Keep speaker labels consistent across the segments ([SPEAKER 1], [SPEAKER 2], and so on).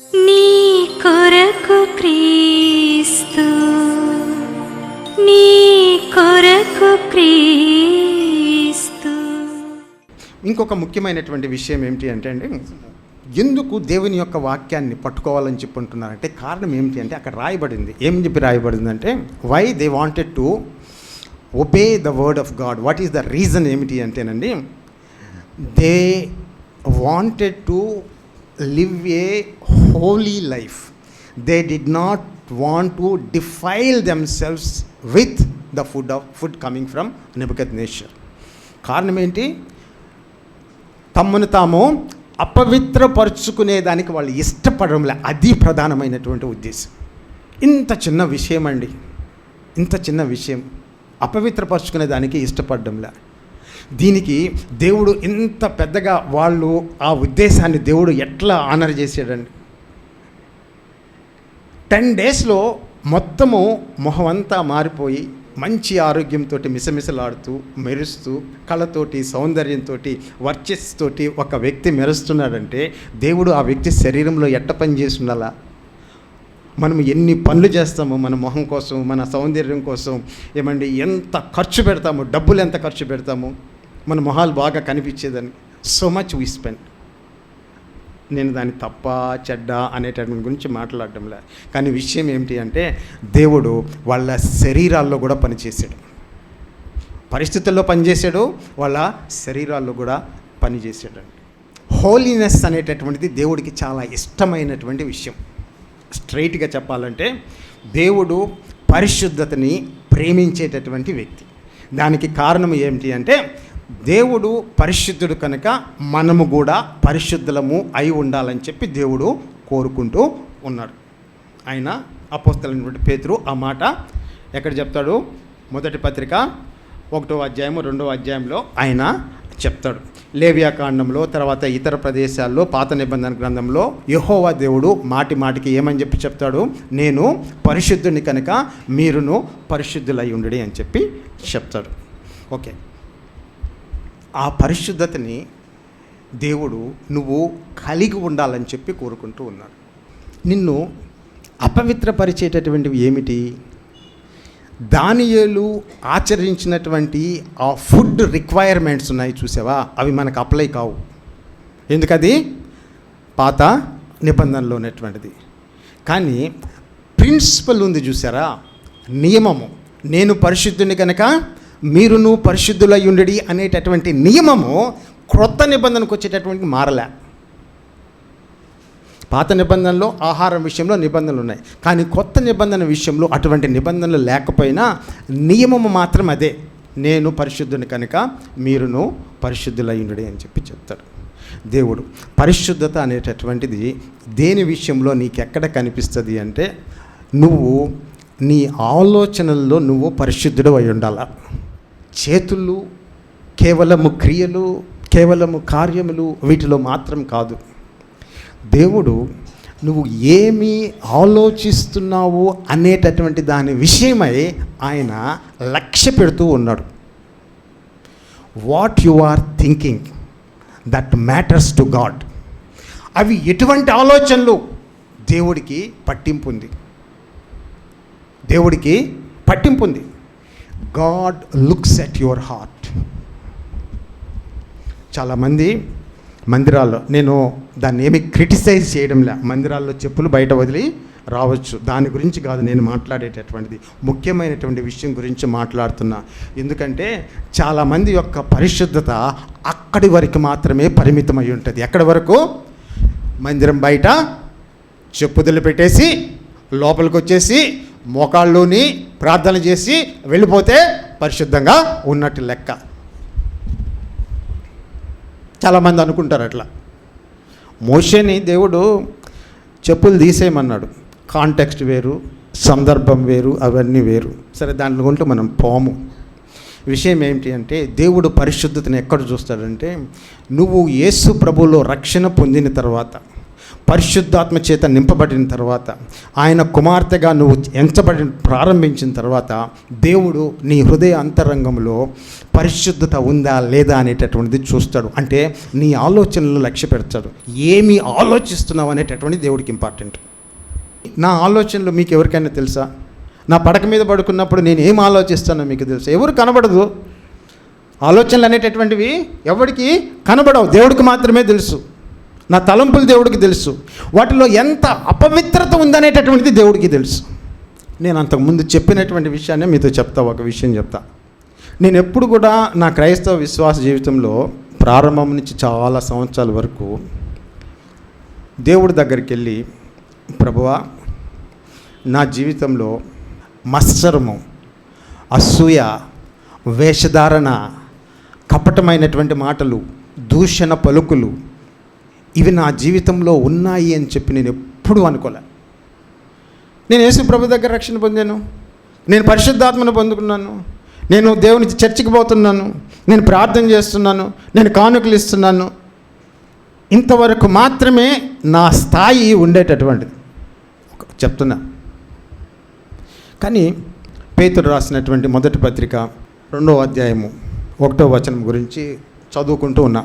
[SPEAKER 1] నీ కొరకు క్రీస్తు నీ కొరకు క్రీస్తు.
[SPEAKER 2] ఇంకొక ముఖ్యమైనటువంటి విషయం ఏమిటి అంటే అండి ఎందుకు దేవుని యొక్క వాక్యాన్ని పట్టుకోవాలని చెప్పి అంటున్నారంటే కారణం ఏమిటి అంటే అక్కడ రాయబడింది. ఏం చెప్పి రాయబడింది అంటే why they wanted to obey the word of God what is the reason ఏమిటి అంటేనండి they wanted to live a holy life they did not want to defile themselves with the food of food coming from నెబకత్ nature కారణం ఏంటి? తమ్మును తాము అపవిత్రపరుచుకునే దానికి వాళ్ళు ఇష్టపడడంలే అది ప్రధానమైనటువంటి ఉద్దేశం. ఇంత చిన్న విషయం అండి ఇంత చిన్న విషయం. అపవిత్రపరుచుకునే దానికి ఇష్టపడడంలే. దీనికి దేవుడు ఇంత పెద్దగా వాళ్ళు ఆ ఉద్దేశాన్ని దేవుడు ఎట్లా ఆనర్ చేసాడండి టెన్ డేస్లో మొత్తము మొహం అంతా మారిపోయి మంచి ఆరోగ్యంతో మిసమిసలాడుతూ మెరుస్తూ కళతోటి సౌందర్యంతో వర్చస్సుతోటి ఒక వ్యక్తి మెరుస్తున్నాడంటే దేవుడు ఆ వ్యక్తి శరీరంలో ఎట్ట పని చేస్తుండాలా? మనం ఎన్ని పనులు చేస్తామో మన మొహం కోసం మన సౌందర్యం కోసం ఏమండి ఎంత ఖర్చు పెడతాము డబ్బులు ఎంత ఖర్చు పెడతాము? మన మొహాలు బాగా కనిపించేదని సో మచ్ వీ స్పెండ్ నేను దాని తప్ప చెడ్డ అనేటటువంటి గురించి మాట్లాడడంలే. కానీ విషయం ఏమిటి అంటే దేవుడు వాళ్ళ శరీరాల్లో కూడా పనిచేశాడు. పరిస్థితుల్లో పనిచేశాడు వాళ్ళ శరీరాల్లో కూడా పనిచేసాడండి హోలీనెస్ అనేటటువంటిది దేవుడికి చాలా ఇష్టమైనటువంటి విషయం. స్ట్రైట్గా చెప్పాలంటే దేవుడు పరిశుద్ధతని ప్రేమించేటటువంటి వ్యక్తి. దానికి కారణం ఏమిటి అంటే దేవుడు పరిశుద్ధుడు కనుక మనము కూడా పరిశుద్ధులము అయి ఉండాలని చెప్పి దేవుడు కోరుకుంటూ ఉన్నాడు. ఆయన అపోస్తలైనటువంటి పేతురు ఆ మాట ఎక్కడ చెప్తాడు? మొదటి పత్రిక ఒకటో అధ్యాయము రెండో అధ్యాయంలో ఆయన చెప్తాడు. లేవ్యాకాండంలో తర్వాత ఇతర ప్రదేశాల్లో పాత నిబంధన గ్రంథంలో యహోవా దేవుడు మాటి మాటికి ఏమని చెప్పి చెప్తాడు? నేను పరిశుద్ధుని కనుక మీరును పరిశుద్ధులై ఉండడి అని చెప్పి చెప్తాడు. ఓకే. ఆ పరిశుద్ధతని దేవుడు నువ్వు కలిగి ఉండాలని చెప్పి కోరుకుంటూ ఉన్నాడు. నిన్ను అపవిత్రపరిచేటటువంటివి ఏమిటి? దానియేలు ఆచరించినటువంటి ఆ ఫుడ్ రిక్వైర్మెంట్స్ ఉన్నాయి చూసావా? అవి మనకు అప్లై కావు. ఎందుకది? పాత నిబంధనలో ఉన్నటువంటిది కానీ ప్రిన్సిపల్ ఉంది చూసారా? నియమము. నేను పరిశుద్ధుని కనుక మీరును పరిశుద్ధులై ఉండడి అనేటటువంటి నియమము క్రొత్త నిబంధనకు వచ్చేటటువంటి మారలే. పాత నిబంధనలో ఆహారం విషయంలో నిబంధనలు ఉన్నాయి. కానీ కొత్త నిబంధన విషయంలో అటువంటి నిబంధనలు లేకపోయినా నియమము మాత్రం అదే. నేను పరిశుద్ధుని కనుక మీరును పరిశుద్ధులయ్యుండి అని చెప్పి చెప్తాడు. దేవుడు పరిశుద్ధత అనేటటువంటిది దేని విషయంలో నీకెక్కడ కనిపిస్తుంది అంటే నువ్వు నీ ఆలోచనల్లో నువ్వు పరిశుద్ధుడు అయి ఉండాలా. చేతులు కేవలము క్రియలు కేవలము కార్యములు వీటిలో మాత్రం కాదు. దేవుడు నువ్వు ఏమి ఆలోచిస్తున్నావు అనేటటువంటి దాని విషయమై ఆయన లక్ష్య పెడుతూ ఉన్నాడు. What you are thinking that matters to God అవి ఎటువంటి ఆలోచనలు? దేవుడికి పట్టింపు ఉంది. దేవుడికి పట్టింపు ఉంది. God looks at your heart చాలామంది మందిరాల్లో నేను దాన్ని ఏమి క్రిటిసైజ్ చేయడంలే. మందిరాల్లో చెప్పులు బయట వదిలి రావచ్చు. దాని గురించి కాదు నేను మాట్లాడేటటువంటిది. ముఖ్యమైనటువంటి విషయం గురించి మాట్లాడుతున్నా. ఎందుకంటే చాలామంది యొక్క పరిశుద్ధత అక్కడి వరకు మాత్రమే పరిమితమై ఉంటుంది. ఎక్కడి వరకు? మందిరం బయట చెప్పుదలు పెట్టేసి లోపలికి వచ్చేసి మోకాళ్ళలోని ప్రార్థన చేసి వెళ్ళిపోతే పరిశుద్ధంగా ఉన్నట్టు లెక్క. చాలామంది అనుకుంటారు అట్లా. మోషేని దేవుడు చెప్పులు తీసేయమన్నాడు. కాంటెక్స్ట్ వేరు సందర్భం వేరు అవన్నీ వేరు. సరే దాంట్లో ఉంటూ మనం పోము. విషయం ఏమిటి అంటే దేవుడు పరిశుద్ధతను ఎక్కడ చూస్తాడంటే నువ్వు యేసు ప్రభులో రక్షణ పొందిన తర్వాత. పరిశుద్ధాత్మ చేత నింపబడిన తర్వాత ఆయన కుమార్తెగా నువ్వు ఎంచబడి ప్రారంభించిన తర్వాత దేవుడు నీ హృదయ అంతరంగంలో పరిశుద్ధత ఉందా లేదా అనేటటువంటిది చూస్తాడు. అంటే నీ ఆలోచనలు లక్ష్య పెడతాడు. ఏమి ఆలోచిస్తున్నావు అనేటటువంటిది దేవుడికి ఇంపార్టెంట్ నా ఆలోచనలు మీకు ఎవరికైనా తెలుసా? నా పడక మీద పడుకున్నప్పుడు నేను ఏం ఆలోచిస్తానో మీకు తెలుసా? ఎవరు కనబడదు. ఆలోచనలు అనేటటువంటివి ఎవరికి కనబడవు. దేవుడికి మాత్రమే తెలుసు. నా తలంపులు దేవుడికి తెలుసు. వాటిలో ఎంత అపవిత్రత ఉందనేటటువంటిది దేవుడికి తెలుసు. నేను అంతకుముందు చెప్పినటువంటి విషయాన్ని మీతో చెప్తా ఒక విషయం చెప్తా. నేను ఎప్పుడు కూడా నా క్రైస్తవ విశ్వాస జీవితంలో ప్రారంభం నుంచి చాలా సంవత్సరాల వరకు దేవుడి దగ్గరికి వెళ్ళి ప్రభువా నా జీవితంలో మత్సరము అసూయ వేషధారణ కపటమైనటువంటి మాటలు దూషణ పలుకులు ఇవి నా జీవితంలో ఉన్నాయి అని చెప్పి నేను ఎప్పుడూ అనుకోలే. నేను యేసు ప్రభు దగ్గర రక్షణ పొందాను. నేను పరిశుద్ధాత్మను పొందుకున్నాను. నేను దేవుని చర్చికి పోతున్నాను. నేను ప్రార్థన చేస్తున్నాను. నేను కానుకలు ఇస్తున్నాను. ఇంతవరకు మాత్రమే నా స్థాయి ఉండేటటువంటిది. చెప్తున్నా. కానీ పేతురు రాసినటువంటి మొదటి పత్రిక రెండవ అధ్యాయము ఒకటో వచనం గురించి చదువుకుంటూ ఉన్నా.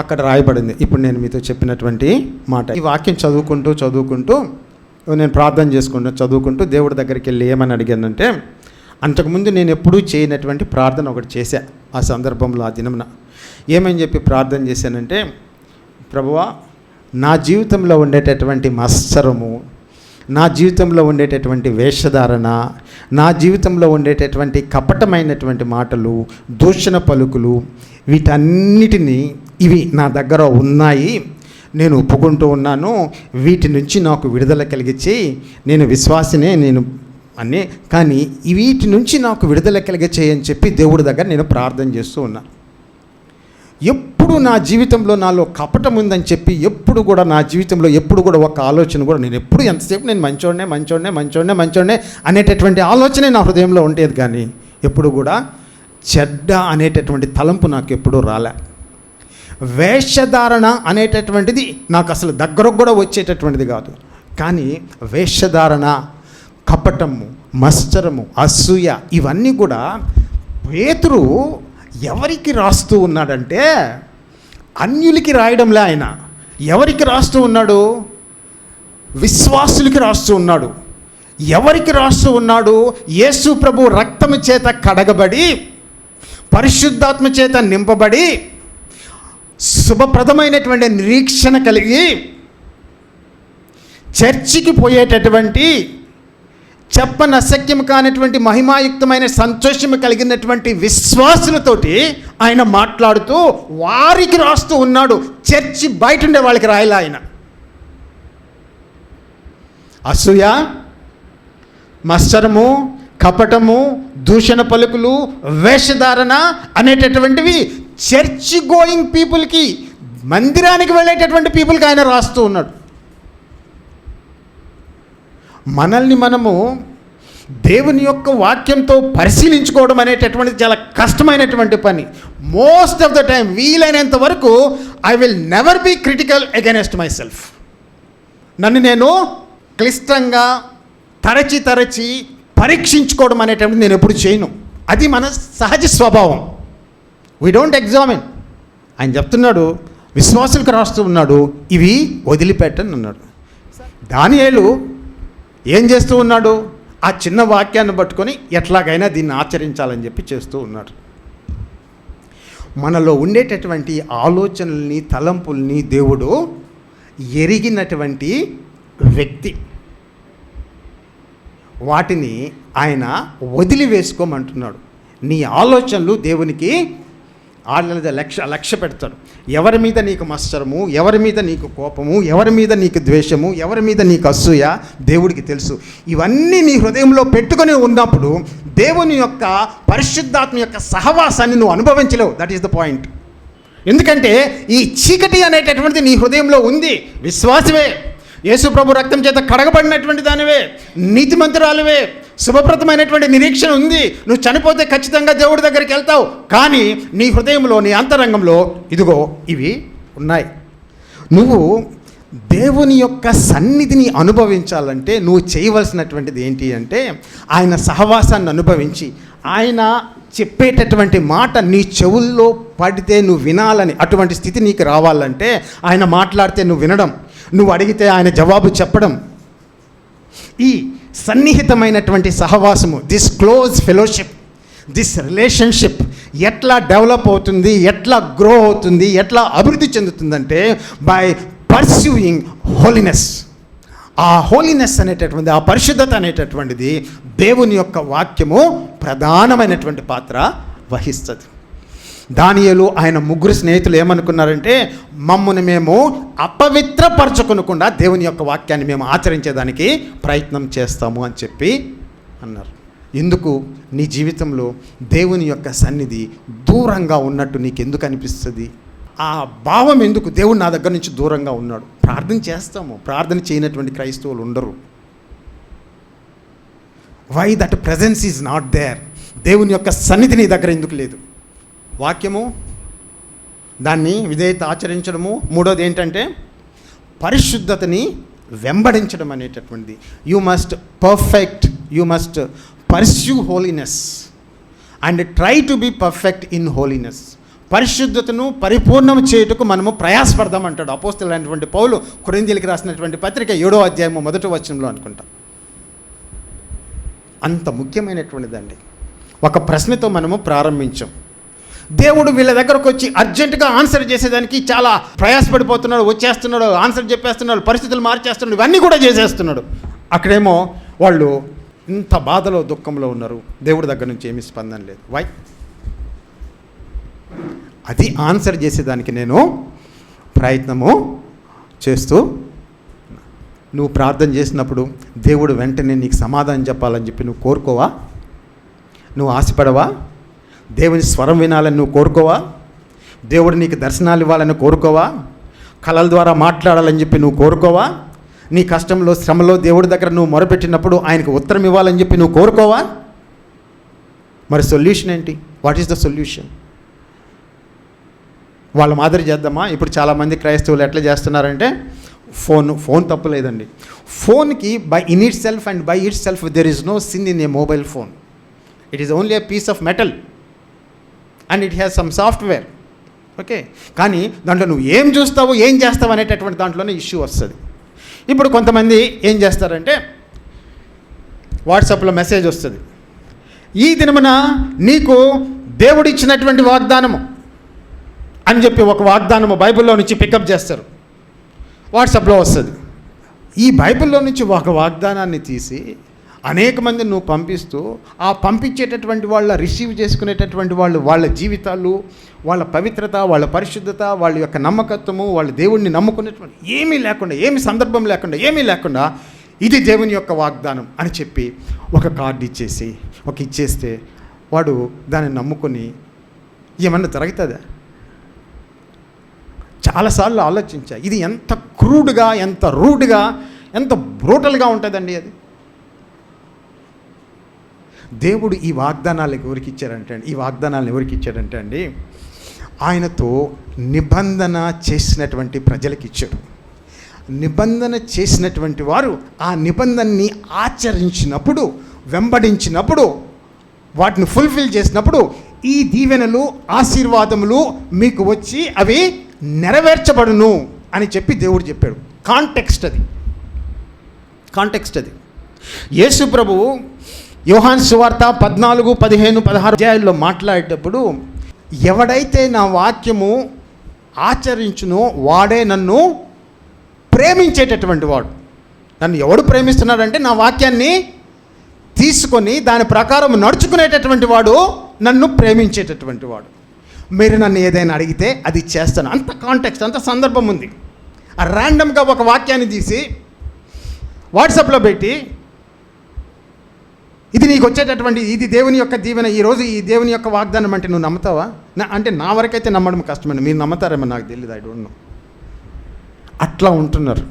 [SPEAKER 2] అక్కడ రాయబడింది. ఇప్పుడు నేను మీతో చెప్పినటువంటి మాట. ఈ వాక్యం చదువుకుంటూ చదువుకుంటూ నేను ప్రార్థన చేసుకుంటూ చదువుకుంటూ దేవుడి దగ్గరికి వెళ్ళి ఏమని అడిగానంటే అంతకుముందు నేను ఎప్పుడూ చేయనటువంటి ప్రార్థన ఒకటి చేశా ఆ సందర్భంలో ఆ దినమున. ఏమని చెప్పి ప్రార్థన చేశానంటే ప్రభువా నా జీవితంలో ఉండేటటువంటి మత్సరము నా జీవితంలో ఉండేటటువంటి వేషధారణ నా జీవితంలో ఉండేటటువంటి కపటమైనటువంటి మాటలు దూషణ పలుకులు వీటన్నిటినీ ఇవి నా దగ్గర ఉన్నాయి. నేను ఒప్పుకుంటూ ఉన్నాను. వీటి నుంచి నాకు విడుదల కలిగించి నేను విశ్వాసనే నేను అని కానీ వీటి నుంచి నాకు విడుదల కలిగించే అని చెప్పి దేవుడి దగ్గర నేను ప్రార్థన చేస్తూ ఉన్నాను ఎప్పుడు నా జీవితంలో నాలో కపటం ఉందని చెప్పి ఎప్పుడు కూడా నా జీవితంలో ఎప్పుడు కూడా ఒక ఆలోచన కూడా నేను ఎప్పుడు ఎంతసేపు నేను మంచోడనే మంచోడనే మంచోడనే మంచోడనే అనేటటువంటి ఆలోచనే నా హృదయంలో ఉండేది కానీ ఎప్పుడు కూడా చెడ్డ అనేటటువంటి తలంపు నాకు ఎప్పుడూ రాలే. వేషధారణ అనేటటువంటిది నాకు అసలు దగ్గరకు కూడా వచ్చేటటువంటిది కాదు. కానీ వేషధారణ కపటము మత్సరము అసూయ ఇవన్నీ కూడా పేతురు ఎవరికి రాస్తూ ఉన్నాడంటే అన్యులకి రాయడంలే ఆయన. ఎవరికి రాస్తూ ఉన్నాడు? విశ్వాసులకి రాస్తూ ఉన్నాడు. ఎవరికి రాస్తూ ఉన్నాడు? యేసు ప్రభు రక్తము చేత కడగబడి పరిశుద్ధాత్మ చేత నింపబడి శుభప్రదమైనటువంటి నిరీక్షణ కలిగి చర్చికి పోయేటటువంటి చెప్పనశక్యం కానటువంటి మహిమాయుక్తమైన సంతోషం కలిగినటువంటి విశ్వాసులతోటి ఆయన మాట్లాడుతూ వారికి రాస్తూ ఉన్నాడు. చర్చి బయట ఉండే వాళ్ళకి రాయలే ఆయన. అసూయ మత్సరము కపటము దూషణ పలుకులు వేషధారణ అనేటటువంటివి చర్చి గోయింగ్ పీపుల్కి మందిరానికి వెళ్ళేటటువంటి పీపుల్కి ఆయన రాస్తూ ఉన్నాడు. మనల్ని మనము దేవుని యొక్క వాక్యంతో పరిశీలించుకోవడం అనేటటువంటిది చాలా కష్టమైనటువంటి పని. మోస్ట్ ఆఫ్ ద టైం వీలైనంత వరకు I will never be critical against myself నన్ను నేను క్లిష్టంగా తరచి తరచి పరీక్షించుకోవడం అనేటువంటిది నేను ఎప్పుడు చేయను. అది మన సహజ స్వభావం. వీ డోంట్ ఎగ్జామిన్ ఆయన చెప్తున్నాడు విశ్వాసులకు రాస్తూ ఉన్నాడు ఇవి వదిలిపెట్టని అన్నాడు. దానియేలు ఏం చేస్తూ ఉన్నాడు? ఆ చిన్న వాక్యాన్ని పట్టుకొని ఎట్లాగైనా దీన్ని ఆచరించాలని చెప్పి చేస్తూ ఉన్నాడు. మనలో ఉండేటటువంటి ఆలోచనల్ని తలంపుల్ని దేవుడు ఎరిగినటువంటి వ్యక్తి. వాటిని ఆయన వదిలివేసుకోమంటున్నాడు. నీ ఆలోచనలు దేవునికి వాళ్ళ లక్ష్య లక్ష్య పెడతారు. ఎవరి మీద నీకు మత్సరము ఎవరి మీద నీకు కోపము ఎవరి మీద నీకు ద్వేషము ఎవరి మీద నీకు అసూయ దేవుడికి తెలుసు. ఇవన్నీ నీ హృదయంలో పెట్టుకొని ఉన్నప్పుడు దేవుని యొక్క పరిశుద్ధాత్మ యొక్క సహవాసాన్ని నువ్వు అనుభవించలేవు. దట్ ఈస్ ద పాయింట్ ఎందుకంటే ఈ చీకటి అనేటటువంటిది నీ హృదయంలో ఉంది. విశ్వాసమే. యేసు ప్రభు రక్తం చేత కడగబడినటువంటి దానివే. నీతిమంతురాలువే. శుభప్రదమైనటువంటి నిరీక్షణ ఉంది. నువ్వు చనిపోతే ఖచ్చితంగా దేవుడి దగ్గరికి వెళ్తావు. కానీ నీ హృదయంలో నీ అంతరంగంలో ఇదిగో ఇవి ఉన్నాయి. నువ్వు దేవుని యొక్క సన్నిధిని అనుభవించాలంటే నువ్వు చేయవలసినటువంటిది ఏంటి అంటే ఆయన సహవాసాన్ని అనుభవించి ఆయన చెప్పేటటువంటి మాట నీ చెవుల్లో పడితే నువ్వు వినాలని అటువంటి స్థితి నీకు రావాలంటే ఆయన మాట్లాడితే నువ్వు వినడం నువ్వు అడిగితే ఆయన జవాబు చెప్పడం. ఈ సన్నిహితమైనటువంటి సహవాసము this close fellowship this relationship ఎట్లా డెవలప్ అవుతుంది ఎట్లా గ్రో అవుతుంది ఎట్లా అభివృద్ధి చెందుతుందంటే బై పర్స్యూయింగ్ హోలీనెస్ ఆ హోలీనెస్ అనేటటువంటి ఆ పరిశుద్ధత అనేటటువంటిది దేవుని యొక్క వాక్యము ప్రధానమైనటువంటి పాత్ర వహిస్తుంది. దానియలు ఆయన ముగ్గురు స్నేహితులు ఏమనుకున్నారంటే మమ్మల్ని మేము అపవిత్రపరచుకునకుండా దేవుని యొక్క వాక్యాన్ని మేము ఆచరించేదానికి ప్రయత్నం చేస్తాము అని చెప్పి అన్నారు. ఎందుకు? నీ జీవితంలో దేవుని యొక్క సన్నిధి దూరంగా ఉన్నట్టు నీకు ఎందుకు అనిపిస్తుంది? ఆ భావం ఎందుకు? దేవుడు నా దగ్గర నుంచి దూరంగా ఉన్నాడు. ప్రార్థన చేస్తాము. ప్రార్థన చేయనటువంటి క్రైస్తవులు ఉండరు. Why that presence is not there దేవుని యొక్క సన్నిధి నీ దగ్గర ఎందుకు లేదు? వాక్యము దాన్ని విధేయత ఆచరించడము. మూడోది ఏంటంటే పరిశుద్ధతని వెంబడించడం అనేటటువంటిది. You must perfect you must pursue holiness and try to be perfect in holiness పరిశుద్ధతను పరిపూర్ణం చేయుటకు మనము ప్రయాసపడదాం అంటాడు అపోస్తులైనటువంటి పౌలు కొరిందీలకి రాసినటువంటి పత్రిక ఏడో అధ్యాయము మొదటి వచనంలో అనుకుంటాం. అంత ముఖ్యమైనటువంటిదండి. ఒక ప్రశ్నతో మనము ప్రారంభించాం. దేవుడు వీళ్ళ దగ్గరకు వచ్చి అర్జెంటుగా ఆన్సర్ చేసేదానికి చాలా ప్రయాసపడిపోతున్నాడు వచ్చేస్తున్నాడు ఆన్సర్ చెప్పేస్తున్నాడు పరిస్థితులు మార్చేస్తున్నాడు ఇవన్నీ కూడా చేసేస్తున్నాడు. అక్కడేమో వాళ్ళు ఇంత బాధలో దుఃఖంలో ఉన్నారు. దేవుడి దగ్గర నుంచి ఏమీ స్పందన లేదు. వై అది ఆన్సర్ చేసేదానికి నేను ప్రయత్నము చేస్తూ నువ్వు ప్రార్థన చేసినప్పుడు దేవుడు వెంటనే నీకు సమాధానం చెప్పాలని చెప్పి నువ్వు కోరుకోవా? నువ్వు ఆశపడవా? దేవుని స్వరం వినాలని నువ్వు కోరుకోవా? దేవుడు నీకు దర్శనాలు ఇవ్వాలని కోరుకోవా? కళల ద్వారా మాట్లాడాలని చెప్పి నువ్వు కోరుకోవా? నీ కష్టంలో శ్రమలో దేవుడి దగ్గర నువ్వు మొరపెట్టినప్పుడు ఆయనకు ఉత్తరం ఇవ్వాలని చెప్పి నువ్వు కోరుకోవా? మరి సొల్యూషన్ ఏంటి? వాట్ ఈస్ ద సొల్యూషన్ వాళ్ళ మాదిరి చేద్దామా? ఇప్పుడు చాలామంది క్రైస్తవులు ఎట్లా చేస్తున్నారంటే ఫోన్ ఫోన్ తప్పు లేదండి. ఫోన్కి by in itself and by itself there is no sin in a mobile phone it is only a piece of metal and it has some software okay కానీ దాంట్లో నువ్వు ఏం చూస్తావు ఏం చేస్తావు అనేటటువంటి దాంట్లోనే ఇష్యూ వస్తుంది. ఇప్పుడు కొంతమంది ఏం చేస్తారంటే వాట్సాప్లో మెసేజ్ వస్తుంది. ఈ దినమున నీకు దేవుడిచ్చినటువంటి వాగ్దానము అని చెప్పి ఒక వాగ్దానము బైబిల్లో నుంచి పికప్ చేస్తారు. వాట్సాప్లో వస్తుంది. ఈ బైబిల్లో నుంచి ఒక వాగ్దానాన్ని తీసి అనేక మందిని నువ్వు పంపిస్తూ ఆ పంపించేటటువంటి వాళ్ళ రిసీవ్ చేసుకునేటటువంటి వాళ్ళు వాళ్ళ జీవితాలు వాళ్ళ పవిత్రత వాళ్ళ పరిశుద్ధత వాళ్ళ యొక్క నమ్మకత్వము వాళ్ళ దేవుణ్ణి నమ్ముకునేటువంటి ఏమీ లేకుండా ఏమి సందర్భం లేకుండా ఏమీ లేకుండా ఇది దేవుని యొక్క వాగ్దానం అని చెప్పి ఒక కార్డు ఇచ్చేసి ఒక ఇచ్చేస్తే వాడు దాన్ని నమ్ముకొని ఏమన్నా జరుగుతుందా? చాలాసార్లు ఆలోచించా ఇది ఎంత క్రూడ్గా ఎంత రూడ్గా ఎంత బ్రూటల్గా ఉంటుందండి అది. దేవుడు ఈ వాగ్దానాలు ఎవరికి ఇచ్చారంటే అండి? ఈ వాగ్దానాలను ఎవరికి ఇచ్చాడంటే అండి? ఆయనతో నిబంధన చేసినటువంటి ప్రజలకు ఇచ్చాడు. నిబంధన చేసినటువంటి వారు ఆ నిబంధనని ఆచరించినప్పుడు వెంబడించినప్పుడు వాటిని ఫుల్ఫిల్ చేసినప్పుడు ఈ దీవెనలు ఆశీర్వాదములు మీకు వచ్చి అవి నెరవేర్చబడును అని చెప్పి దేవుడు చెప్పాడు. కాంటెక్స్ట్ అది. కాంటెక్స్ట్ అది. యేసు ప్రభువు యోహాన్ సువార్త పద్నాలుగు పదిహేను పదహారు అధ్యాయుల్లో మాట్లాడేటప్పుడు ఎవడైతే నా వాక్యము ఆచరించునో వాడే నన్ను ప్రేమించేటటువంటి వాడు. నన్ను ఎవడు ప్రేమిస్తున్నాడంటే నా వాక్యాన్ని తీసుకొని దాని ప్రకారం నడుచుకునేటటువంటి వాడు నన్ను ప్రేమించేటటువంటి వాడు. మీరు నన్ను ఏదైనా అడిగితే అది చేస్తాను. అంత కాంటెక్స్ట్ అంత సందర్భం ఉంది. ఆ ర్యాండమ్గా ఒక వాక్యాన్ని తీసి వాట్సాప్లో పెట్టి ఇది నీకు వచ్చేటటువంటి ఇది దేవుని యొక్క దీవెన. ఈరోజు ఈ దేవుని యొక్క వాగ్దానం అంటే నువ్వు నమ్ముతావా? నా- అంటే నా వరకైతే నమ్మడం కష్టమండి. మీరు నమ్ముతారేమో నాకు తెలియదు ఐ డోంట్ నో అట్లా ఉంటున్నారు.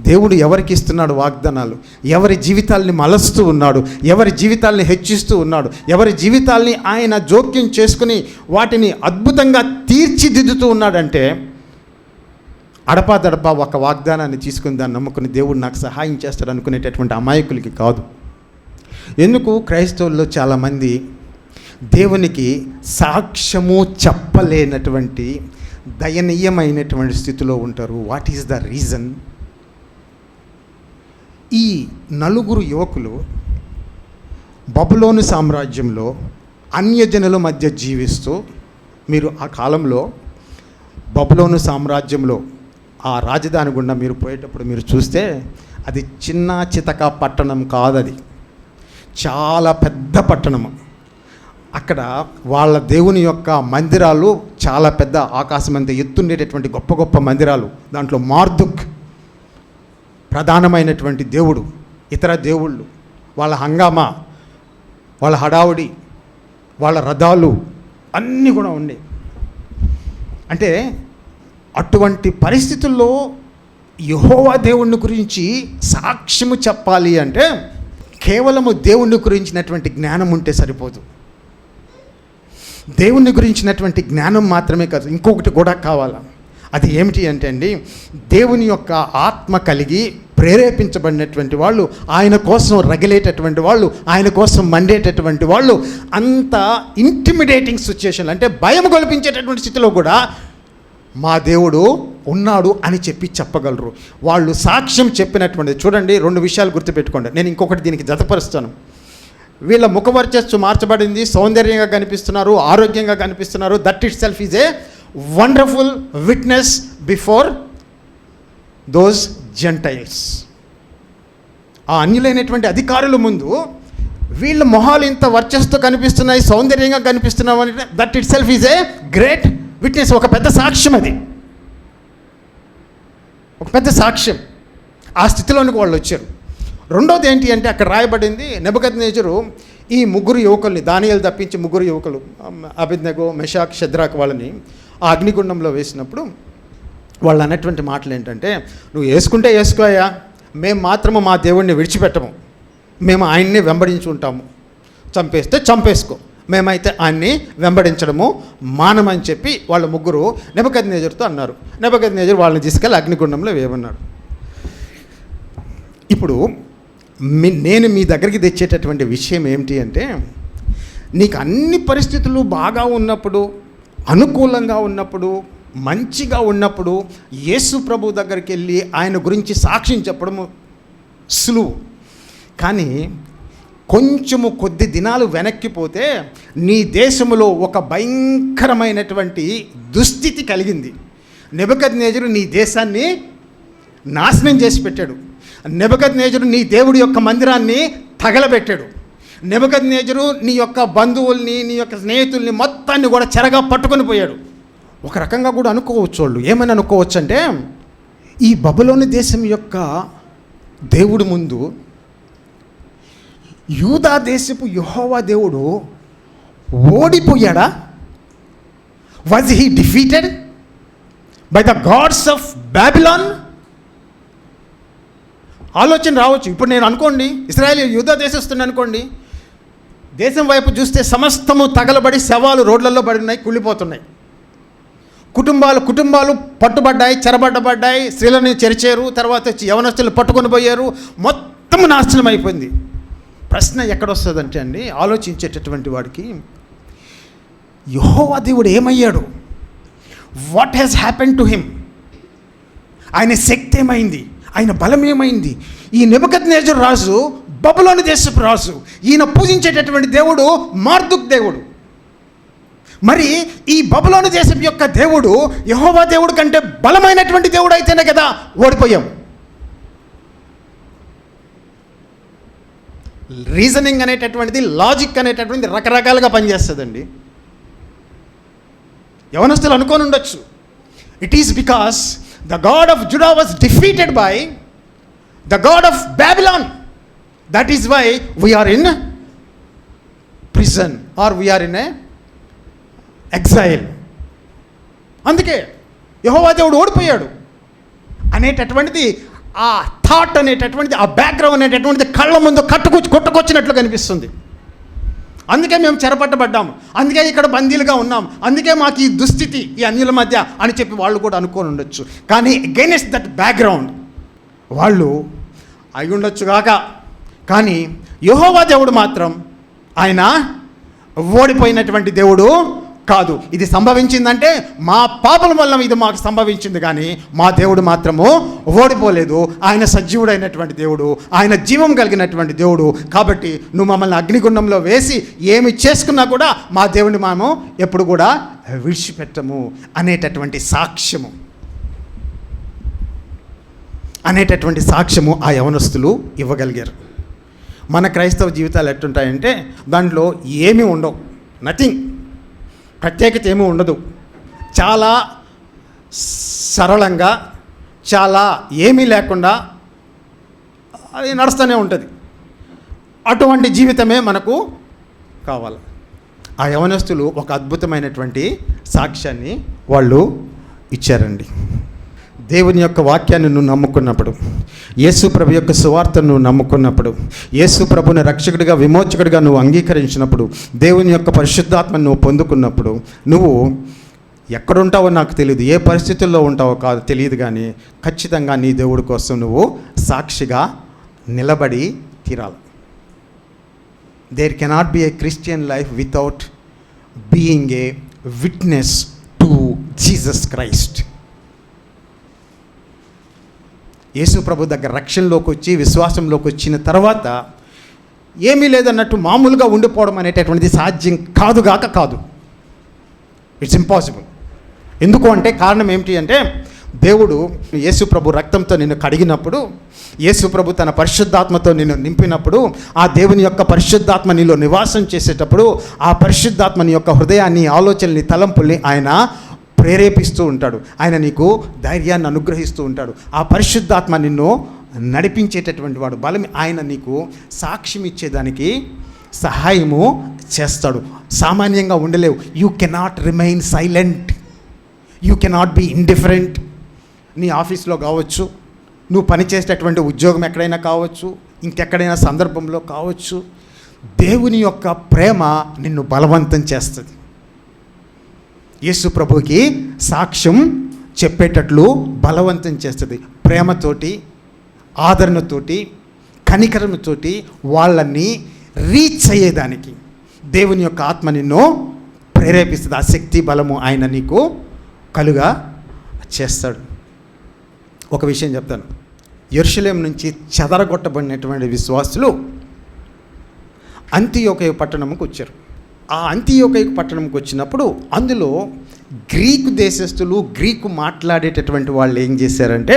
[SPEAKER 2] దేవుడు ఎవరికి ఇస్తున్నాడు వాగ్దానాలు? ఎవరి జీవితాల్ని మలస్తూ ఉన్నాడు? ఎవరి జీవితాల్ని హెచ్చిస్తూ ఉన్నాడు? ఎవరి జీవితాల్ని ఆయన జోక్యం చేసుకుని వాటిని అద్భుతంగా తీర్చిదిద్దుతూ ఉన్నాడంటే అడపాదడపా ఒక వాగ్దానాన్ని తీసుకుని దాన్ని నమ్ముకుని దేవుడు నాకు సహాయం చేస్తాడు అనుకునేటటువంటి అమాయకులకి కాదు. ఎందుకు క్రైస్తవుల్లో చాలామంది దేవునికి సాక్ష్యము చెప్పలేనటువంటి దయనీయమైనటువంటి స్థితిలో ఉంటారు. వాట్ ఈస్ ద రీజన్ ఈ నలుగురు యువకులు బబులోను సామ్రాజ్యంలో అన్యజనుల మధ్య జీవిస్తూ మీరు ఆ కాలంలో బబులోను సామ్రాజ్యంలో ఆ రాజధాని గుండా మీరు పోయేటప్పుడు మీరు చూస్తే అది చిన్న చితక పట్టణం కాదది. చాలా పెద్ద పట్టణము. అక్కడ వాళ్ళ దేవుని యొక్క మందిరాలు చాలా పెద్ద ఆకాశం అంత ఎత్తుండేటటువంటి గొప్ప గొప్ప మందిరాలు. దాంట్లో మార్దుక్ ప్రధానమైనటువంటి దేవుడు ఇతర దేవుళ్ళు వాళ్ళ హంగామా వాళ్ళ హడావుడి వాళ్ళ రథాలు అన్నీ కూడా ఉండే. అంటే అటువంటి పరిస్థితుల్లో యహోవా దేవుణ్ణి గురించి సాక్ష్యము చెప్పాలి అంటే కేవలము దేవుణ్ణి గురించినటువంటి జ్ఞానం ఉంటే సరిపోదు. దేవుణ్ణి గురించినటువంటి జ్ఞానం మాత్రమే కాదు ఇంకొకటి కూడా కావాలా? అది ఏమిటి అంటే అండి దేవుని యొక్క ఆత్మ కలిగి ప్రేరేపించబడినటువంటి వాళ్ళు ఆయన కోసం రగిలేటటువంటి వాళ్ళు ఆయన కోసం మండేటటువంటి వాళ్ళు అంత ఇంటిమిడేటింగ్ సిచ్యుయేషన్ అంటే భయం గొలిపించేటటువంటి స్థితిలో కూడా మా దేవుడు ఉన్నాడు అని చెప్పి చెప్పగలరు. వాళ్ళు సాక్ష్యం చెప్పినటువంటి చూడండి రెండు విషయాలు గుర్తుపెట్టుకోండి. నేను ఇంకొకటి దీనికి జతపరుస్తాను. వీళ్ళ ముఖవర్చస్సు మార్చబడింది సౌందర్యంగా కనిపిస్తున్నారు ఆరోగ్యంగా కనిపిస్తున్నారు. That itself is a wonderful witness before those gentiles ఆ అన్యులైనటువంటి అధికారుల ముందు వీళ్ళ మొహాలు ఇంత వర్చస్తో కనిపిస్తున్నాయి సౌందర్యంగా కనిపిస్తున్నావు అంటే that itself is a great witness ఒక పెద్ద సాక్ష్యం అది. ఒక పెద్ద సాక్ష్యం ఆ స్థితిలోనికి వాళ్ళు వచ్చారు. రెండోది ఏంటి అంటే అక్కడ రాయబడింది నెబద్ నేజరు ఈ ముగ్గురు యువకుల్ని దానియాలు తప్పించి ముగ్గురు యువకులు అభిజ్ఞగో మెషాక్ షద్రాక్ వాళ్ళని ఆ అగ్నిగుండంలో వేసినప్పుడు వాళ్ళు అన్నటువంటి మాటలు ఏంటంటే నువ్వు వేసుకుంటే వేసుకోయా? మేము మాత్రము మా దేవుణ్ణి విడిచిపెట్టము. మేము ఆయన్ని వెంబడించుకుంటాము. చంపేస్తే చంపేసుకో. మేమైతే ఆయన్ని వెంబడించడము మానమని చెప్పి వాళ్ళ ముగ్గురు నెబద్ నేజర్తో అన్నారు. నెబద్ నేజర్ వాళ్ళని తీసుకెళ్ళి అగ్నిగుండంలో వేయమన్నాడు ఇప్పుడు మీ నేను మీ దగ్గరికి తెచ్చేటటువంటి విషయం ఏమిటి అంటే నీకు అన్ని పరిస్థితులు బాగా ఉన్నప్పుడు అనుకూలంగా ఉన్నప్పుడు మంచిగా ఉన్నప్పుడు యేసు ప్రభు దగ్గరికి వెళ్ళి ఆయన గురించి సాక్ష్యం చెప్పడము సులువు. కానీ కొంచెము కొద్ది దినాలు వెనక్కిపోతే నీ దేశంలో ఒక భయంకరమైనటువంటి దుస్థితి కలిగింది. నెబద్ నేజరు నీ దేశాన్ని నాశనం చేసి పెట్టాడు. నెబద్ నేజరు నీ దేవుడి యొక్క మందిరాన్ని తగలబెట్టాడు. నెబద్ నేజరు నీ యొక్క బంధువుల్ని నీ యొక్క స్నేహితుల్ని మొత్తాన్ని కూడా చెరగా పట్టుకొని పోయాడు. ఒక రకంగా కూడా అనుకోవచ్చు వాళ్ళు. ఏమని అనుకోవచ్చు అంటే ఈ బబులోని దేశం యొక్క దేవుడి ముందు యూదా దేశపు యహోవా దేవుడు ఓడిపోయాడా? Was he defeated by the gods of Babylon ఆలోచన రావచ్చు. ఇప్పుడు నేను అనుకోండి ఇస్రాయల్ యూదా దేశస్తుని అనుకోండి దేశం వైపు చూస్తే సమస్తము తగలబడి శవాలు రోడ్లలో పడినాయి కుళ్ళిపోతున్నాయి. కుటుంబాలు కుటుంబాలు పట్టుబడ్డాయి చెరబడ్డబడ్డాయి స్త్రీలను చెరిచారు తర్వాత వచ్చి యవనస్తులు పట్టుకొని పోయారు మొత్తం నాశనం అయిపోయింది ప్రశ్న ఎక్కడొస్తుందంటే అండి ఆలోచించేటటువంటి వాడికి యహోవా దేవుడు ఏమయ్యాడు? What has happen to him ఆయన శక్తి ఏమైంది? ఆయన బలం ఏమైంది? ఈ నిబద్ నేజర్ రాజు బబులోని దేశపు రాజు ఈయన పూజించేటటువంటి దేవుడు మార్దుక్ దేవుడు. మరి ఈ బబులోని దేశం యొక్క దేవుడు యహోవా దేవుడు కంటే బలమైనటువంటి దేవుడు అయితేనే కదా ఓడిపోయాం. రీజనింగ్ అనేటటువంటిది లాజిక్ అనేటటువంటిది రకరకాలుగా పనిచేస్తుందండి. యవనస్తులు అనుకొని ఉండొచ్చు. It is because the God of Judah was defeated by the God of Babylon that is why we are in prison or we are in a exile అందుకే యహోవా దేవుడు ఓడిపోయాడు అనేటటువంటిది ఆ థాట్ అనేటటువంటిది ఆ బ్యాక్గ్రౌండ్ అనేటటువంటిది కళ్ళ ముందు కట్టుకొచ్చి కొట్టుకొచ్చినట్లు కనిపిస్తుంది. అందుకే మేము చెరపట్టబడ్డాము. అందుకే ఇక్కడ బందీలుగా ఉన్నాం. అందుకే మాకు ఈ దుస్థితి ఈ అన్యుల మధ్య అని చెప్పి వాళ్ళు కూడా అనుకొని ఉండొచ్చు. కానీ అగైనెస్ట్ దట్ బ్యాక్గ్రౌండ్ వాళ్ళు అయి ఉండొచ్చుగాక కానీ యహోవా దేవుడు మాత్రం ఆయన ఓడిపోయినటువంటి దేవుడు కాదు. ఇది సంభవించిందంటే మా పాపల వల్ల ఇది మాకు సంభవించింది కానీ మా దేవుడు మాత్రము ఓడిపోలేదు. ఆయన సజీవుడైనటువంటి దేవుడు ఆయన జీవం కలిగినటువంటి దేవుడు. కాబట్టి నువ్వు మమ్మల్ని అగ్నిగుండంలో వేసి ఏమి చేసుకున్నా కూడా మా దేవుడిని మనము ఎప్పుడు కూడా విడిచిపెట్టము అనేటటువంటి సాక్ష్యము. అనేటటువంటి సాక్ష్యము ఆ యవనస్తులు ఇవ్వగలిగారు. మన క్రైస్తవ జీవితాలు ఎట్టుంటాయంటే దాంట్లో ఏమీ ఉండవు. నథింగ్ ప్రత్యేకత ఏమీ ఉండదు. చాలా సరళంగా చాలా ఏమీ లేకుండా అది నడుస్తూనే ఉంటుంది. అటువంటి జీవితమే మనకు కావాలి. ఆ యవనస్తులు ఒక అద్భుతమైనటువంటి సాక్ష్యాన్ని వాళ్ళు ఇచ్చారండి. దేవుని యొక్క వాక్యాన్ని నువ్వు నమ్ముకున్నప్పుడు యేసు ప్రభు యొక్క సువార్తను నువ్వు నమ్ముకున్నప్పుడు యేసు ప్రభుని రక్షకుడిగా విమోచకుడిగా నువ్వు అంగీకరించినప్పుడు దేవుని యొక్క పరిశుద్ధాత్మను నువ్వు పొందుకున్నప్పుడు నువ్వు ఎక్కడుంటావో నాకు తెలియదు ఏ పరిస్థితుల్లో ఉంటావో కాదు తెలియదు కానీ ఖచ్చితంగా నీ దేవుడి కోసం నువ్వు సాక్షిగా నిలబడి తీరాలి. There cannot be a Christian life without being a witness to Jesus Christ యేసుప్రభు దగ్గర రక్షణలోకి వచ్చి విశ్వాసంలోకి వచ్చిన తర్వాత ఏమీ లేదన్నట్టు మామూలుగా ఉండిపోవడం అనేటటువంటిది సాధ్యం కాదుగాక కాదు. ఇట్స్ ఇంపాసిబుల్ ఎందుకు అంటే కారణం ఏమిటి అంటే దేవుడు యేసుప్రభు రక్తంతో నిన్ను కడిగినప్పుడు యేసుప్రభు తన పరిశుద్ధాత్మతో నిన్ను నింపినప్పుడు ఆ దేవుని యొక్క పరిశుద్ధాత్మ నీలో నివాసం చేసేటప్పుడు ఆ పరిశుద్ధాత్మ నీ యొక్క హృదయాన్ని ఆలోచనని తలంపుల్ని ఆయన ప్రేరేపిస్తూ ఉంటాడు. ఆయన నీకు ధైర్యాన్ని అనుగ్రహిస్తూ ఉంటాడు. ఆ పరిశుద్ధాత్మ నిన్ను నడిపించేటటువంటి వాడు. బలం ఆయన నీకు సాక్ష్యం ఇచ్చేదానికి సహాయము చేస్తాడు. సామాన్యంగా ఉండలేవు. You cannot remain silent you cannot be indifferent నీ ఆఫీస్లో కావచ్చు నువ్వు పనిచేసేటటువంటి ఉద్యోగం ఎక్కడైనా కావచ్చు ఇంకెక్కడైనా సందర్భంలో కావచ్చు దేవుని యొక్క ప్రేమ నిన్ను బలవంతం చేస్తుంది. యేసు ప్రభుకి సాక్ష్యం చెప్పేటట్లు బలవంతం చేస్తుంది. ప్రేమతోటి ఆదరణతోటి కనికరంతోటి వాళ్ళని రీచ్ అయ్యేదానికి. దేవుని యొక్క ఆత్మ నిన్ను ప్రేరేపిస్తుంది. ఆ శక్తి బలము ఆయన నీకు కలుగా చేస్తాడు. ఒక విషయం చెప్తాను. ఎరుషలేం నుంచి చెదరగొట్టబడినటువంటి విశ్వాసులు అంత్యోకయ పట్టణముకు వచ్చారు. ఆ అంత్యోకయ పట్టణంకి వచ్చినప్పుడు అందులో గ్రీకు దేశస్తులు గ్రీకు మాట్లాడేటటువంటి వాళ్ళు ఏం చేశారంటే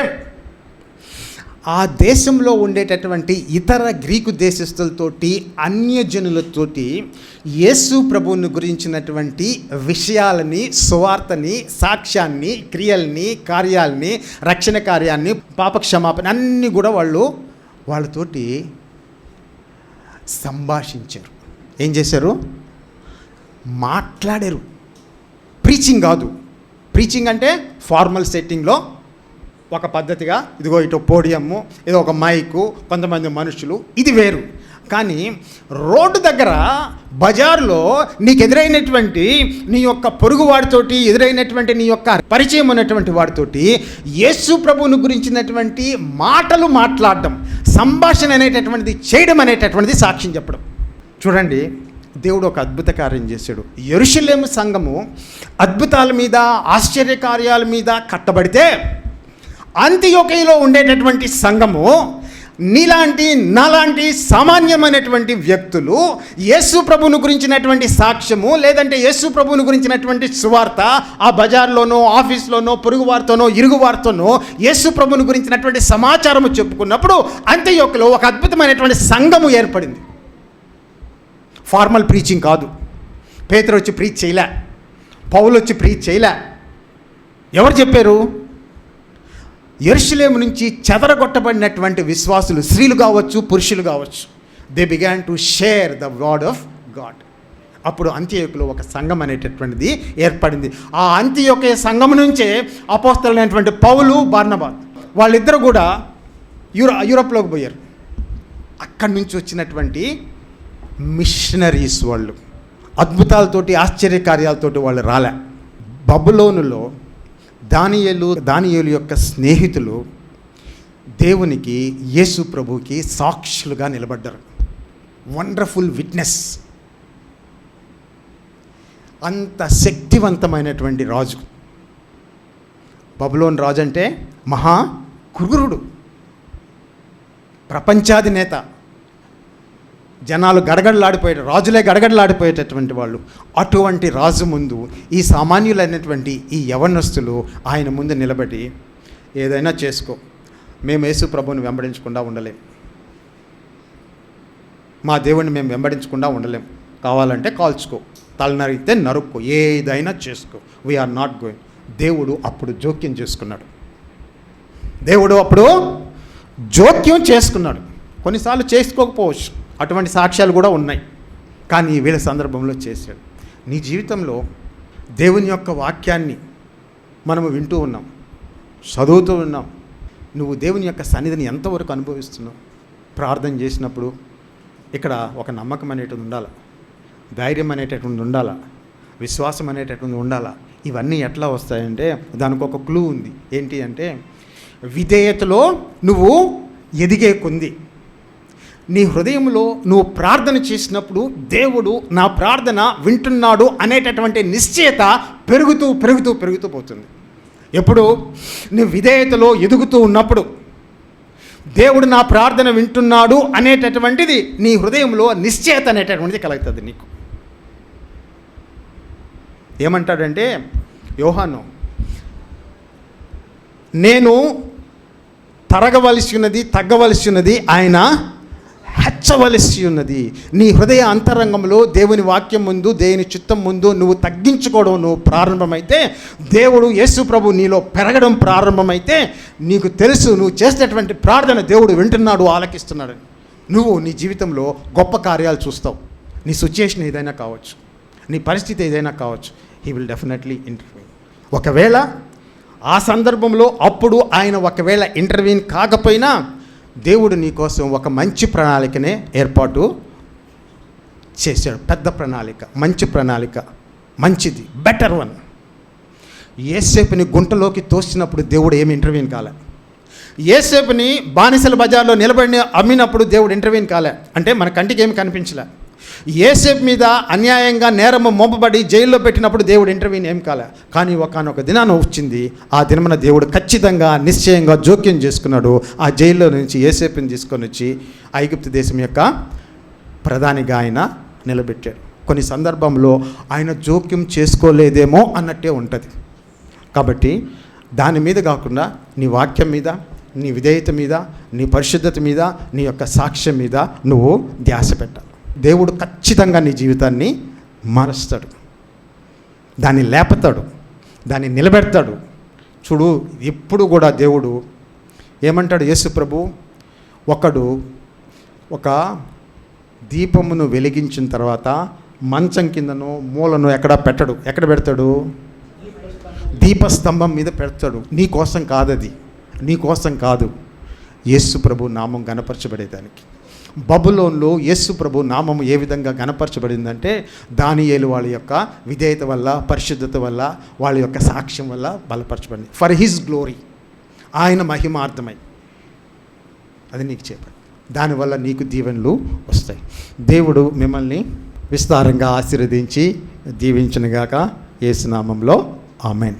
[SPEAKER 2] ఆ దేశంలో ఉండేటటువంటి ఇతర గ్రీకు దేశస్తులతోటి అన్యజనులతోటి యేసు ప్రభువుని గురించినటువంటి విషయాలని సువార్తని సాక్ష్యాన్ని క్రియల్ని కార్యాలని రక్షణ కార్యాన్ని పాపక్షమాపణ అన్నీ కూడా వాళ్ళు వాళ్ళతోటి సంభాషించారు. ఏం చేశారు? మాట్లాడరు. ప్రీచింగ్ కాదు. ప్రీచింగ్ అంటే ఫార్మల్ సెట్టింగ్లో ఒక పద్ధతిగా ఇదిగో ఇటు పోడియము ఏదో ఒక మైకు కొంతమంది మనుషులు ఇది వేరు. కానీ రోడ్డు దగ్గర బజార్లో నీకు ఎదురైనటువంటి నీ యొక్క పొరుగు వాడితోటి ఎదురైనటువంటి నీ యొక్క పరిచయం ఉన్నటువంటి వాడితోటి యేసు ప్రభువుని గురించినటువంటి మాటలు మాట్లాడడం సంభాషణ అనేటటువంటిది చేయడం అనేటటువంటిది సాక్ష్యం చెప్పడం. చూడండి దేవుడు ఒక అద్భుత కార్యం చేశాడు. ఎరుషులేము సంఘము అద్భుతాల మీద ఆశ్చర్య కార్యాల మీద కట్టబడితే అంత్యోకయలో ఉండేటటువంటి సంఘము నీలాంటి నాలాంటి సామాన్యమైనటువంటి వ్యక్తులు యేసు ప్రభువుని గురించినటువంటి సాక్ష్యము లేదంటే యేసు ప్రభువుని గురించినటువంటి సువార్త ఆ బజార్లోనో ఆఫీస్లోనో పొరుగు వారితోనో ఇరుగు వారితోనో యేసు ప్రభువుని గురించినటువంటి సమాచారము చెప్పుకున్నప్పుడు అంత్యోకలో ఒక అద్భుతమైనటువంటి సంఘము ఏర్పడింది. ఫార్మల్ ప్రీచింగ్ కాదు. పేతురు వచ్చి ప్రీచ్ చేయలే. పౌలు వచ్చి ప్రీచ్ చేయలే. ఎవరు చెప్పారు? ఎరుషులేము నుంచి చెదరగొట్టబడినటువంటి విశ్వాసులు స్త్రీలు కావచ్చు పురుషులు కావచ్చు. They began to share the word of God అప్పుడు అంత్యయోకులో ఒక సంఘం అనేటటువంటిది ఏర్పడింది. ఆ అంత్యోక సంఘం నుంచే అపోస్తలైనటువంటి పౌలు బార్నబాద్ వాళ్ళిద్దరు కూడా యూరో యూరోప్లోకి పోయారు. అక్కడి నుంచి వచ్చినటువంటి మిషనరీస్ వాళ్ళు. అద్భుతాలతోటి ఆశ్చర్యకార్యాలతోటి వాళ్ళు రాలే. బబులోనులో దానియేలు దానియేలు యొక్క స్నేహితులు దేవునికి యేసు ప్రభుకి సాక్షులుగా నిలబడ్డారు. వండర్ఫుల్ విట్నెస్ అంత శక్తివంతమైనటువంటి రాజు. బబులోన్ రాజు అంటే మహా కురుగురుడు ప్రపంచాధినేత. జనాలు గడగడలాడిపోయే రాజులే గడగడలాడిపోయేటటువంటి వాళ్ళు. అటువంటి రాజు ముందు ఈ సామాన్యులైనటువంటి ఈ యవనస్తులు ఆయన ముందు నిలబడి ఏదైనా చేసుకో. మేము యేసు ప్రభుని వెంబడించకుండా ఉండలేం. మా దేవుణ్ణి మేము వెంబడించకుండా ఉండలేం. కావాలంటే కాల్చుకో. తలనరిగితే నరుక్కో. ఏదైనా చేసుకో. వీఆర్ నాట్ గోయింగ్ దేవుడు అప్పుడు జోక్యం చేసుకున్నాడు. దేవుడు అప్పుడు జోక్యం చేసుకున్నాడు. కొన్నిసార్లు చేసుకోకపోవచ్చు. అటువంటి సాక్ష్యాలు కూడా ఉన్నాయి. కానీ వీళ్ళ సందర్భంలో చేశాడు. నీ జీవితంలో దేవుని యొక్క వాక్యాన్ని మనము వింటూ ఉన్నాం. చదువుతూ ఉన్నాం. నువ్వు దేవుని యొక్క సన్నిధిని ఎంతవరకు అనుభవిస్తున్నావు? ప్రార్థన చేసినప్పుడు ఇక్కడ ఒక నమ్మకం అనేటువంటి ఉండాలి? ధైర్యం అనేటటువంటి ఉండాలా? విశ్వాసం అనేటటువంటి ఉండాలా? ఇవన్నీ ఎట్లా వస్తాయంటే దానికి ఒక క్లూ ఉంది. ఏంటి అంటే విధేయతలో నువ్వు ఎదిగే కొంది. నీ హృదయంలో నువ్వు ప్రార్థన చేసినప్పుడు దేవుడు నా ప్రార్థన వింటున్నాడు అనేటటువంటి నిశ్చయత పెరుగుతూ పెరుగుతూ పెరుగుతూ పోతుంది. ఎప్పుడు నీ విధేయతలో ఎదుగుతూ ఉన్నప్పుడు దేవుడు నా ప్రార్థన వింటున్నాడు అనేటటువంటిది నీ హృదయంలో నిశ్చయత అనేటటువంటిది కలుగుతుంది నీకు. ఏమంటాడంటే యోహాను నేను తరగవలసి ఉన్నది తగ్గవలసి ఉన్నది ఆయన హెచ్చవలసి ఉన్నది. నీ హృదయ అంతరంగంలో దేవుని వాక్యం ముందు దేవుని చిత్తం ముందు నువ్వు తగ్గించుకోవడం నువ్వు ప్రారంభమైతే దేవుడు యేసు ప్రభు నీలో పెరగడం ప్రారంభమైతే నీకు తెలుసు నువ్వు చేసినటువంటి ప్రార్థన దేవుడు వింటున్నాడు ఆలకిస్తున్నాడు. నువ్వు నీ జీవితంలో గొప్ప కార్యాలు చూస్తావు. నీ సిచ్యుయేషన్ ఏదైనా కావచ్చు. నీ పరిస్థితి ఏదైనా కావచ్చు. హీ విల్ డెఫినెట్లీ ఇంటర్వ్యూ ఒకవేళ ఆ సందర్భంలో అప్పుడు ఆయన ఒకవేళ ఇంటర్వ్యూన్ కాకపోయినా దేవుడు నీ కోసం ఒక మంచి ప్రణాళికనే ఏర్పాటు చేశాడు. పెద్ద ప్రణాళిక మంచి ప్రణాళిక మంచిది బెటర్ వన్ ఏసేపుని గుంటలోకి తోసినప్పుడు దేవుడు ఏమి ఇంటర్వ్యూని కాలే. ఏసేపుని బానిసల బజార్లో నిలబడిన అమ్మినప్పుడు దేవుడు ఇంటర్వ్యూని కాలే. అంటే మన కంటికి ఏమి కనిపించలే. ఏసేపు మీద అన్యాయంగా నేరము మోపబడి జైల్లో పెట్టినప్పుడు దేవుడు ఇంటర్వ్యూని ఏం కాలే. కానీ ఒకనొక దినాన వచ్చింది. ఆ దినమున దేవుడు ఖచ్చితంగా నిశ్చయంగా జోక్యం చేసుకున్నాడు. ఆ జైల్లో నుంచి ఏసేపుని తీసుకొని వచ్చి ఐగుప్తు దేశం యొక్క ప్రధానిగా ఆయన నిలబెట్టాడు. కొన్ని సందర్భంలో ఆయన జోక్యం చేసుకోలేదేమో అన్నట్టే ఉంటుంది. కాబట్టి దాని మీద కాకుండా నీ వాక్యం మీద నీ విధేయత మీద నీ పరిశుద్ధత మీద నీ యొక్క సాక్ష్యం మీద నువ్వు ధ్యాస పెట్టాలి. దేవుడు ఖచ్చితంగా నీ జీవితాన్ని మారుస్తాడు. దాన్ని లేపుతాడు. దాన్ని నిలబెడతాడు. చూడు ఎప్పుడు కూడా దేవుడు ఏమంటాడు యేసు ప్రభు? ఒకడు ఒక దీపమును వెలిగించిన తర్వాత మంచం కిందను మూలను ఎక్కడ పెట్టడు. ఎక్కడ పెడతాడు? దీపస్తంభం మీద పెడతాడు. నీ కోసం కాదది. నీ కోసం కాదు. యేసు ప్రభు నామం గనపరచబడేదానికి బబులోన్లో యేసు ప్రభు నామం ఏ విధంగా గనపరచబడిందంటే దానియేలు వాళ్ళ యొక్క విధేయత వల్ల పరిశుద్ధత వల్ల వాళ్ళ యొక్క సాక్ష్యం వల్ల బలపరచబడింది. ఫర్ హిజ్ గ్లోరీ ఆయన మహిమార్థమై. అది నీకు చెప్పాడు దానివల్ల నీకు దీవెనలు వస్తాయి. దేవుడు మిమ్మల్ని విస్తారంగా ఆశీర్వదించి దీవించినగాక. ఏసునామంలో ఆమెన్.